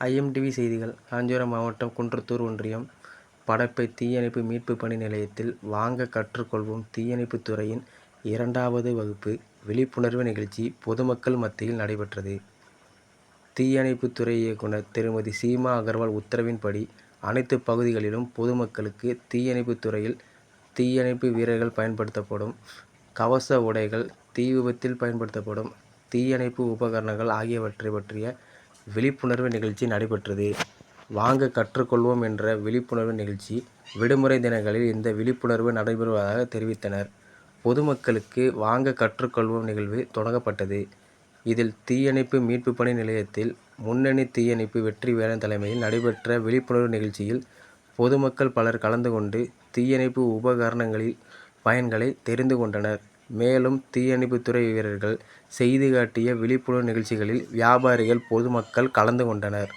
IMDb செய்திகள் காஞ்சிபுரம் மாவட்டம் குன்றத்தூர் ஒன்றியம் படப்பை தீயணைப்பு மீட்பு பணி நிலையத்தில் வாங்க கற்றுக்கொள்வோம் தீயணைப்பு துறையின் இரண்டாவது வகுப்பு விழிப்புணர்வு நிகழ்ச்சி பொதுமக்கள் மத்தியில் நடைபெற்றது. தீயணைப்பு துறை இயக்குனர் திருமதி சீமா அகர்வால் உத்தரவின்படி அனைத்து பகுதிகளிலும் பொதுமக்களுக்கு தீயணைப்பு துறையில் தீயணைப்பு வீரர்கள் பயன்படுத்தப்படும் கவச உடைகள், தீ விபத்தில் பயன்படுத்தப்படும் தீயணைப்பு உபகரணங்கள் ஆகியவற்றை பற்றிய விழிப்புணர்வு நிகழ்ச்சி நடைபெற்றது. வாங்க கற்றுக்கொள்வோம் என்ற விழிப்புணர்வு நிகழ்ச்சி விடுமுறை தினங்களில் இந்த விழிப்புணர்வு நடைபெறுவதாக தெரிவித்தனர். பொதுமக்களுக்கு வாங்க கற்றுக்கொள்வோம் நிகழ்வு தொடங்கப்பட்டது. இதில் தீயணைப்பு மீட்பு பணி நிலையத்தில் முன்னணி தீயணைப்பு வெற்றி வேளாண் தலைமையில் நடைபெற்ற விழிப்புணர்வு நிகழ்ச்சியில் பொதுமக்கள் பலர் கலந்து கொண்டு தீயணைப்பு உபகரணங்களின் பயன்களை தெரிந்து கொண்டனர். மேலும் தீயணைப்புத்துறை வீரர்கள் செய்து காட்டிய விழிப்புணர்வு நிகழ்ச்சிகளில் வியாபாரிகள், பொதுமக்கள் கலந்து கொண்டனர்.